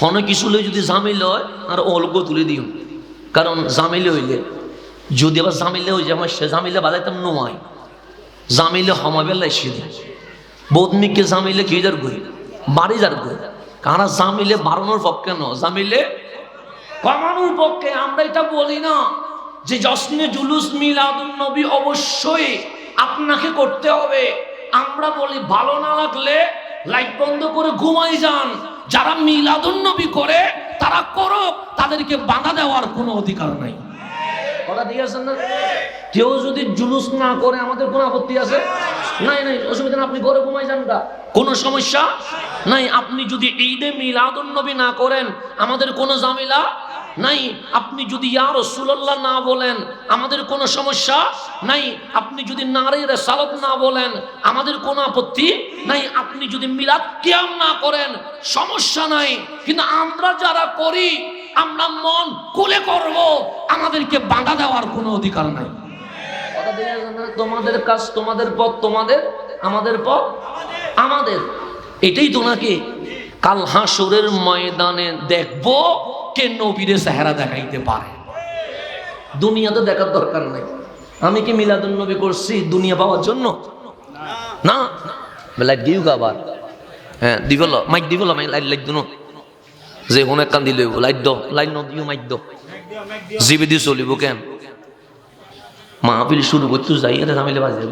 হনে কিছু লই যদি জামিল হয়, আর অল্প তুলে দিও। কারণ জামিলে হইলে, যদি আবার জামিলে হয়ে যায় সে জামিলে বাজাইতাম নোয়াই জামিলে হমাবেল্লাই সিধে বদমিকে জামিলে কি যার গই বাড়ি যার গই কারা জামিলে বাড়ানোর পক্ষে ন জামিলে কমানোর পক্ষে। আমরা এটা বলি না যে জশ্নে জুলুস মিলাদুন নবী অবশ্যই আপনাকে করতে হবে। আমরা বলি ভালো না লাগলে লাইট বন্ধ করে ঘুমাই যান। যারা মিলাদুন নবী করে, তারা করুক, তাদেরকে বাধা দেওয়ার কোনো অধিকার নাই। কথা ঠিক আছে না? কেউ যদি জুলুস না করে, আমাদের কোনো আপত্তি আছে? নাই নাই, অসুবিধা আপনি ঘরে ঘুমাই যান না কোনো সমস্যা? নাই, আপনি যদি ঈদে মিলাদুন নবী না করেন, আমাদের কোনো ঝামেলা? নাই। আপনি যদি ইয়া রাসূলুল্লাহ না বলেন, আমাদের কোনো সমস্যা নাই। আপনি যদি নারী সালত না বলেন, আমাদের কোনো আপত্তি নাই। আপনি যদি মিলাদ কিয়াম না করেন, সমস্যা নাই। কিন্তু আমরা যারা করি, আমরা মন খুলে করব। আমাদেরকে বাধা দেওয়ার কোনো অধিকার নাই? তোমাদের কাজ, তোমাদের পথ, তোমাদের, আমাদের পথ, আমাদের। এটাই তো নাকি কাল হাসরের ময়দানে দেখব কে নবীরে চেহারা দেখাইতে পারে? দুনিয়াতে দেখার দরকার নাই। আমি কি মিলাদুন নবী করছি দুনিয়া পাওয়ার জন্য? না লাইট দিও আবার। হ্যাঁ দিবল মাইক দিবল মাইক, লাইট লাইট দিন। যে কোনো এক কান দিলে লাইট দ, লাইট ন দিও, মাইক দ। জিবি দিয়ে চলিব কেন? মাহফিল শুরু করতে যাই আর ঝামেলে বাজে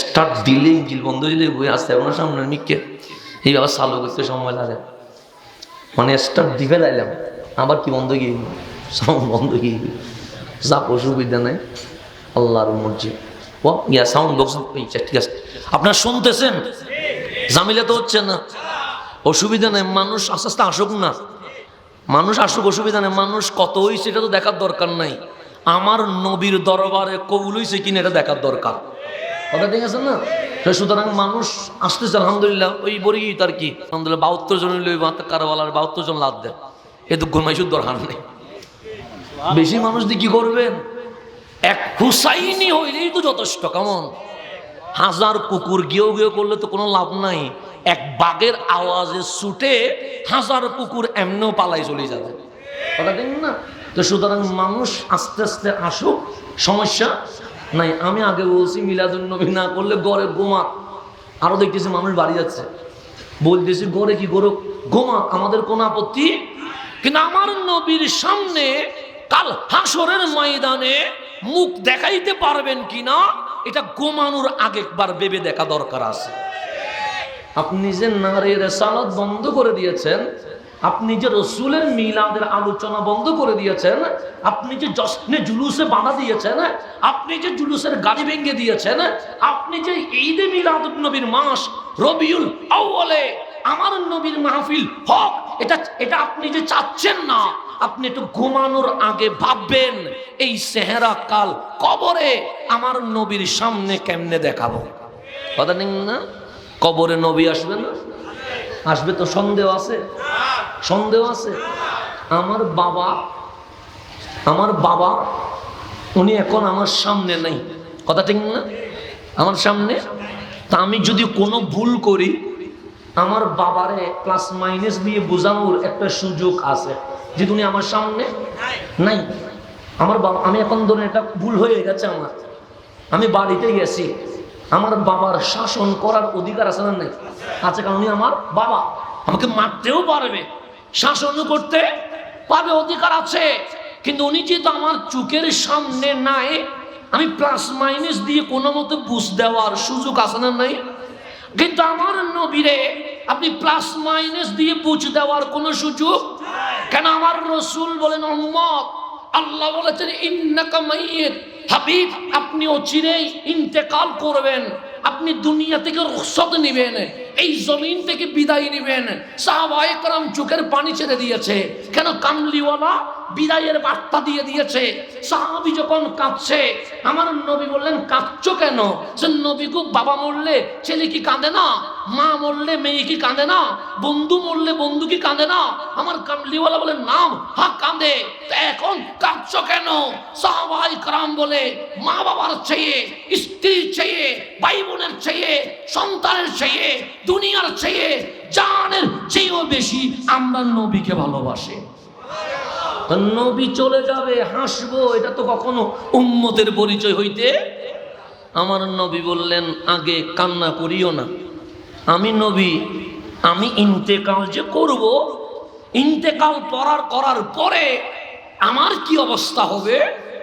স্টার্ট দিলেই জিল বন্ধ দিলে বই আসতে ওনার সামনে মিককে এই আবার চালু করতে সময় লাগে। মানে স্টার্ট দিবে লাইলাম আবার কি বন্ধ গিয়ে সাউন্ড বন্ধ গিয়ে চাপ অসুবিধা নেই, আল্লাহর মর্জি। ও, ইয়া সাউন্ড বক্স ঠিক আছে। আপনার শুনতেছেন? জামিলে তো হচ্ছে না। অসুবিধা নেই, মানুষ আস্তে আস্তে আসুক না। মানুষ আসুক, অসুবিধা নেই। মানুষ কত হয়েছে এটা তো দেখার দরকার নাই। আমার নবীর দরবারে কবুল হয়েছে কিনা এটা দেখার দরকার। কথা ঠিক আছে না? সুতরাং মানুষ আসতেছে, আলহামদুলিল্লাহ, ওই বড়ি তার কি? আলহামদুলিল্লাহ, বাহাত্তর জন লই মাত্র কারোয়ালার বাহাত্তর জন লাভ দেয় এ তো ঘুমাইশুর দরকার নেই। বেশি মানুষ দিয়ে কি করবেন? এক হুসাইনি হইলেই তো যথেষ্ট, কেমন? হাজার কুকুর গিয়েও গিয়েও করলে তো কোনো লাভ নাই। এক বাঘের আওয়াজে ছুটে হাজার কুকুর এমনিও পালাই চলে যাবে। কথা ঠিক না? তো সুতরাং মানুষ আস্তে আস্তে আসুক, সমস্যা নাই। আমি আগে বলছি মিলাদুল নবী না করলে গড়ে গোমা আরও দেখতেছি মানুষ বাড়ি যাচ্ছে। বলতেছি, গড়ে কি গরো গোমা আমাদের কোনো আপত্তি কিন্তু আমার নবীর সামনে কাল হাসরের ময়দানে মুখ দেখাইতে পারবেন কিনা, এটা গোমানোর আগে একবার ভেবে দেখা দরকার আছে। আপনি যে নারী রেসালত বন্ধ করে দিয়েছেন, আপনি যে রসুলের মিলাদের আলোচনা বন্ধ করে দিয়েছেন, আপনি যে জশ্নে জুলুসে বাধা দিয়েছেন, আপনি যে জুলুসের গাড়ি ভেঙে দিয়েছেন, আপনি যে ঈদে মিলাদ নবীর মাস রবিউল আউ্বালে আমার নবীর মাহফিল হক, এটা এটা আপনি যে চাচ্ছেন না, আপনি একটু ঘুমানোর আগে ভাববেন, এই সেহেরা কাল কবরে আমার নবীর সামনে কেমনে দেখাবো? কথা নেই না? কবরে নবী আসবে না? আসবে তো সন্দেহ আছে। সন্দেহ আছে। আমার বাবা আমার বাবা, উনি এখন আমার সামনে নেই। কথা ঠিক না? আমার সামনে? তা আমি যদি কোনো ভুল করি আমার বাবারে প্লাস মাইনাস দিয়ে বোঝানোর একটা সুযোগ আছে। যেহেতু উনি আমার সামনে নাই। আমার বাবা আমি এখন ধরুন এটা ভুল হয়ে গেছে আমার। আমি বাড়িতে গেছি। আমার বাবার শাসন করার অধিকার আছে না নাই? আছে কারণ উনি আমার বাবা। আমাকে মারতেও পারবে। শাসনও করতে পারবে অধিকার আছে। কিন্তু উনি যেহেতু আমার চোখের সামনে নাই আমি প্লাস মাইনাস দিয়ে কোনো মতো বুঝ দেওয়ার সুযোগ আছে না নাই? কিন্তু আমার নবীরে আপনি প্লাস মাইনাস দিয়ে বুঝ দেওয়ার কোনো সুযোগ? কেন আমার রসুল বলেন, উম্মত, আল্লাহ বলেছেন, ইন্নাকা মাইয়িত। হাবিব, আপনি অচিরেই ইন্তেকাল করবেন। আপনি দুনিয়া থেকে রুখসত নেবেন। এই জমিন থেকে বিদায় নেবেন। সাহাবায়ে কারাম চোখের পানি ছেড়ে দিয়েছে। কেন কামলিওয়ালা বিদায়ের বার্তা দিয়ে দিয়েছে। সাহাবি যখন কাঁদছে, আমার নবী বললেন, কাঁদছো কেন? সে নবী খুব বাবা মরলে ছেলে কি কাঁদে না? মা মরলে মেয়ে কি কাঁদে না? বন্ধু মরলে বন্ধু কি কাঁদে না? আমার কামলিওয়ালা বলে নাম হা কাঁদে। এখন কাঁদছো কেন? সাহাবাই কারাম বলে, মা বাবার চেয়ে, স্ত্রীর চেয়ে ভাই বোনের চেয়ে, সন্তানের চেয়ে, দুনিয়ার চেয়ে, জানের চেয়েও বেশি আমরা নবীকে ভালোবাসি। নবী চলে যাবে, হাসবো, এটা তো কখনো উম্মতের পরিচয় হইতে? আমার নবী বললেন, আগে কান্না করিও না। আমি নবী, আমি ইন্তেকাল যে করব, ইন্তেকাল করার করার পরে আমার কি অবস্থা হবে,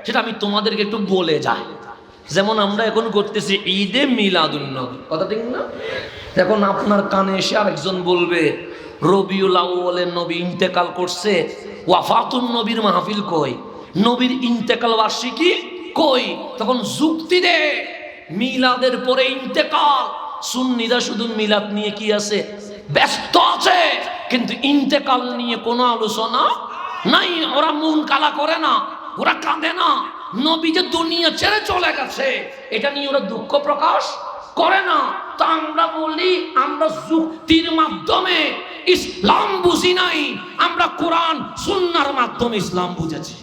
সেটা আমি তোমাদেরকে একটু বলে যাই। যেমন আমরা এখন করতেছি ঈদে মিলাদুন্নবী কথা ঠিক না? এখন আপনার কানে এসে আরেকজন বলবে, রবিউল আউ্বালের নবী ইন্তেকাল করছে ওয়াফাতুন নবীর মাহফিল কই? নবীর ইন্তেকাল বার্ষিকী কই? তখন যুক্তি দে। মিলাদের পরে ইন্তেকাল। সুন্নিরা শুধু মিলাদ নিয়ে কি আছে? ব্যস্ত আছে। কিন্তু ইন্তেকাল নিয়ে কোনো আলোচনা নাই। ওরা মন কালা করে না। ওরা কাঁদে না। নবী যে দুনিয়া ছেড়ে চলে গেছে, এটা নিয়ে ওরা দুঃখ প্রকাশ করে না। তা আমরা বলি, আমরা যুক্তির মাধ্যমে ইসলাম বুঝি নাই আমরা কোরআন সুন্নার মাধ্যমে ইসলাম বুঝেছি।